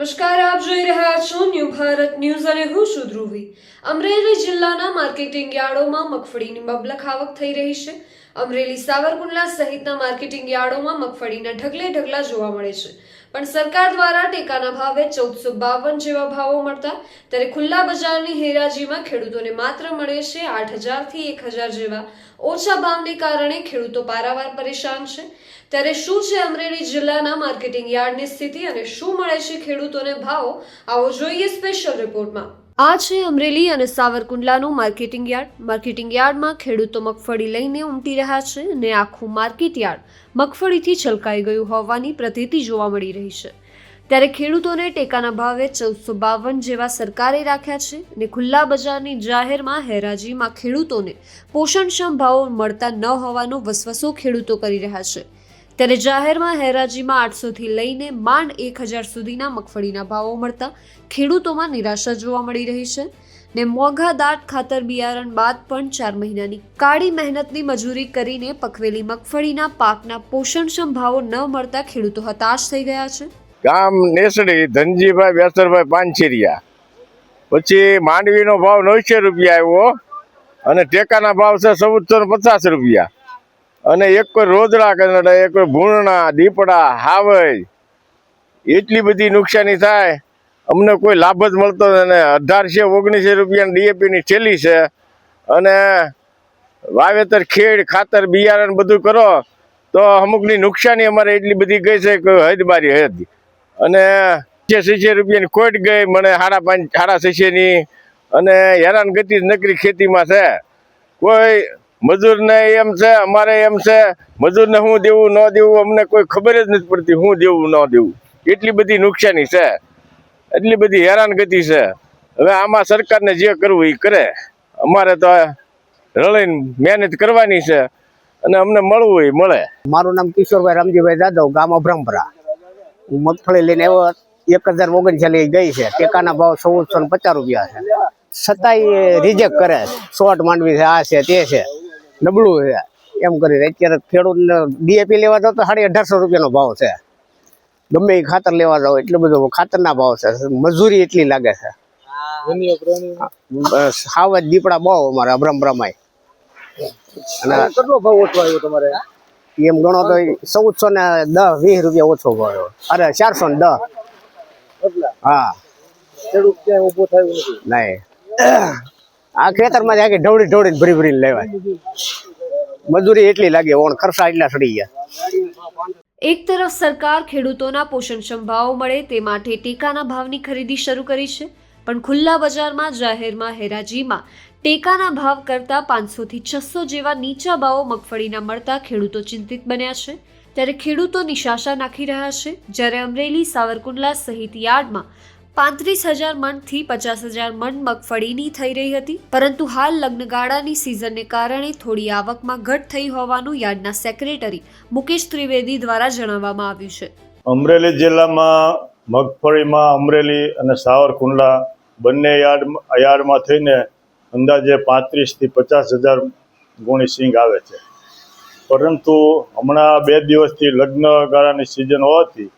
નમસ્કાર, આપ જોઈ રહ્યા છો ન્યૂ ભારત ન્યૂઝ અને હું છું ધ્રુવી. અમરેલી જિલ્લાના માર્કેટિંગ યાર્ડોમાં મગફળીની મબલખ આવક થઈ રહી છે. અમરેલી સાવરકુંડલા સહિતના માર્કેટિંગ યાર્ડોમાં મગફળીના ઢગલે ઢગલા જોવા મળે છે. પણ સરકાર દ્વારા ટેકાના ભાવે ચૌદસો બાવન જેવા ભાવો મળતા ત્યારે ખુલ્લા બજારની હેરાજીમાં ખેડૂતોને માત્ર મળે છે આઠ હજારથી એક હજાર જેવા ઓછા ભાવને કારણે ખેડૂતો પારાવાર પરેશાન છે. ત્યારે શું છે અમરેલી જિલ્લાના માર્કેટિંગ યાર્ડની સ્થિતિ અને શું મળે છે ખેડૂતોને ભાવો? આવો જોઈએ સ્પેશિયલ રિપોર્ટમાં. આ છે અમરેલી અને સાવરકુંડલાનું માર્કેટિંગ યાર્ડ. માર્કેટિંગ યાર્ડમાં ખેડૂતો મગફળી લઈને ઉમટી રહ્યા છે અને આખું માર્કેટ યાર્ડ મગફળીથી છલકાઈ ગયું હોવાની પ્રતીતિ જોવા મળી રહી છે. ત્યારે ખેડૂતોને ટેકાના ભાવે ચૌદસો બાવન જેવા સરકારે રાખ્યા છે અને ખુલ્લા બજારની જાહેરમાં હેરાજીમાં ખેડૂતોને પોષણક્ષમ ભાવો મળતા ન હોવાનો વસવસો ખેડૂતો કરી રહ્યા છે. ત્યારે જાહેરમાં હેરાજીમાં આઠસોથી લઈને માંડ એક હજાર સુધીના મગફળીના ભાવો મળતા ખેડૂતોમાં નિરાશા જોવા મળી રહી છે. ને મોંઘા દાટ ખાતર બિયારણ બાદ પણ ચાર મહિનાની કાળી મહેનતની મજૂરી કરીને પકવેલી મગફળીના પાકના પોષણક્ષમ ભાવો ન મળતા ખેડૂતો હતાશ થઈ ગયા છે. ગામ નેસડી, ધનજીભાઈ, બેસરભાઈ પાંચેરિયા પછી માંડવીનો ભાવ નવસો રૂપિયા આવ્યો અને ટેકાના ભાવ છે ચૌદસો પચાસ રૂપિયા. અને એક કોઈ રોદડા કંદડા એક કોઈ ભૂણના દીપડા હાવઈ એટલી બધી નુકસાની થાય. અમને કોઈ લાભ જ મળતો અને અઢારસો ઓગણીસો રૂપિયાની ડીએપીની થેલી છે અને વાવેતર, ખેડ, ખાતર, બિયારણ બધું કરો તો અમુકની નુકસાની અમારે એટલી બધી ગઈ છે કે હદ બારી હદ. અને છસો રૂપિયાની કોટ ગઈ, મને સાડા પાંચ, સાડા છસોની અને હેરાન ગતિ જ નકરી ખેતીમાં છે. કોઈ મજૂરને એમ છે, અમારે એમ છે, મજૂરને શું દેવું, ન દેવું, અમને કોઈ ખબર જ નથી પડતી શું દેવું, ન દેવું. એટલી બધી નુકસાની છે. એટલી બધી હેરાન ગતિ છે. હવે આમાં સરકારને જે કરવું એ કરે. અમારે તો રળીને મહેનત કરવાની છે અને અમને મળવું એ મળે. મારું નામ કિશોરભાઈ રામજીભાઈ જાદવ, ગામ અભ્રમપરા. હું મગફળી લઈને એવો એક હજાર ઓગણચાલીસ ગઈ છે. ટેકાના ભાવ ચૌદસો ને પચાસ રૂપિયા છે. છતાંય રિજેક્ટ કરે શોર્ટ માંડવી છે, આ છે, તે છે. નબળું છે. એમ કરીને અત્યારે ખેડૂતને ડીએપી લેવા જાવ તો સાડી અઢારસો રૂપિયાનો ભાવ છે. ગમે એ ખાતર લેવા જાવ એટલો બધો ખાતરના ભાવ છે. મજૂરી એટલી લાગે છે. બસ હાવ જ દીપડા બહુ અમારે અભ્રમપરામાં અને કેટલો ભાવ ઓછો આવ્યો તમારે? એમ ગણો તો ચૌદસો ને દસ વીસ રૂપિયા ઓછો ભાવ અરે ચારસો ને દસ. હા. ખેડૂત ક્યાંય ઊભો થયું નથી. નહીં. આ ખેતરમાં આખી ઢવડી ઢવડીને ભરી ભરીને લેવાય. મજૂરી એટલી લાગે, ઓણ ખર્ચા એટલા સડી ગયા. એક તરફ સરકાર ખેડૂતોના પોષણક્ષમ ભાવો મળે તે માટે ટેકાના ભાવની ખરીદી શરૂ કરી છે, પણ ખુલ્લા બજારમાં જાહેરમાં હેરાજીમાં ટેકાના ભાવ કરતાં પાંચસોથી છસો જેવા નીચા ભાવો મગફળીના મળતા ખેડૂતો ચિંતિત બન્યા છે. ત્યારે ખેડૂતો નિશાશા નાખી રહ્યા છે. જ્યારે અમરેલી, સાવરકુંડલા સહિત યાર્ડમાં પાંત્રીસ હજાર મણથી પચાસ હજાર મણ મગફળીની થઈ રહી હતી. પરંતુ હાલ લગ્નગાળાની સિઝનને કારણે થોડી આવકમાં ઘટ થઈ હોવાનું યાર્ડના સેક્રેટરી મુકેશ ત્રિવેદી દ્વારા જણાવવામાં આવ્યું છે. અમરેલી જિલ્લામાં મગફળીમાં અમરેલી અને સાવરકુંડલા બંને યાર્ડ યાર્ડમાં થઈને અંદાજે પાંત્રીસથી પચાસ હજાર ગુણી સિંગ આવે છે. પરંતુ હમણાં બે દિવસથી લગ્ન ગાળાની સિઝન હોવાથી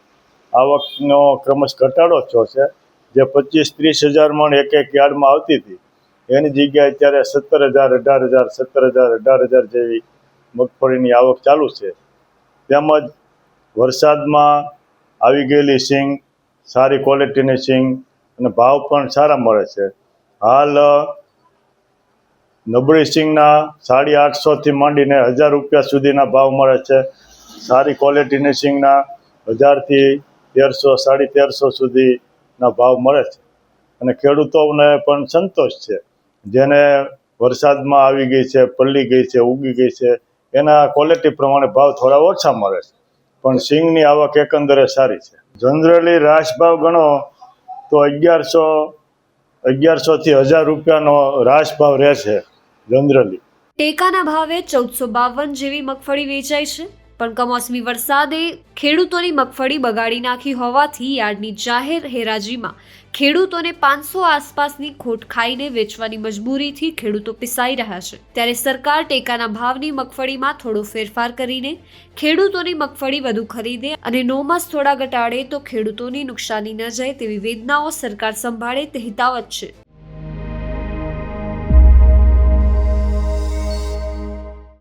આવકનો ક્રમશ ઘટાડો થયો છે. જે પચીસ ત્રીસ હજાર મણ એક એક યાર્ડમાં આવતી હતી, એની જગ્યાએ અત્યારે સત્તર હજાર, અઢાર હજાર, સત્તર હજાર, અઢાર હજાર જેવી મગફળીની આવક ચાલુ છે. તેમજ વરસાદમાં આવી ગયેલી સિંગ, સારી ક્વોલિટીની સિંગ અને ભાવ પણ સારા મળે છે. હાલ નબળી સિંગના સાડી આઠસોથી માંડીને હજાર રૂપિયા સુધીના ભાવ મળે છે. સારી ક્વોલિટીની સિંગના હજારથી તેરસો, સાડી તેરસો સુધીના ભાવ મળે છે. અને ખેડૂતોને પણ સંતોષ છે. જેને વરસાદમાં આવી ગઈ છે પલ્લી ગઈ છે, ઉગી ગઈ છે, એના ક્વોલિટી પ્રમાણે ભાવ થોડા ઓછા મળે છે. પણ સિંગની આવક એકંદરે સારી છે. જનરલી રાસ ભાવ ગણો તો અગિયારસો અગિયારસોથી હજાર રૂપિયાનો રાસ ભાવ રહે છે જનરલી. ટેકાના ભાવે ચૌદસો બાવન જેવી મગફળી વેચાય છે. પણ કમોસમી વરસાદે ખેડૂતોની મગફળી બગાડી નાખી હોવાથી યાર્ડની જાહેર હેરાજીમાં ખેડૂતોને પાંચસો આસપાસની ખોટ ખાઈને વેચવાની મજબૂરીથી ખેડૂતો પીસાઈ રહ્યા છે. ત્યારે સરકાર ટેકાના ભાવની મગફળીમાં થોડો ફેરફાર કરીને ખેડૂતોની મગફળી વધુ ખરીદે અને નોમસ થોડા ઘટાડે તો ખેડૂતોની નુકસાની ન જાય તેવી વેદનાઓ સરકાર સંભાળે તે હિતાવત છે.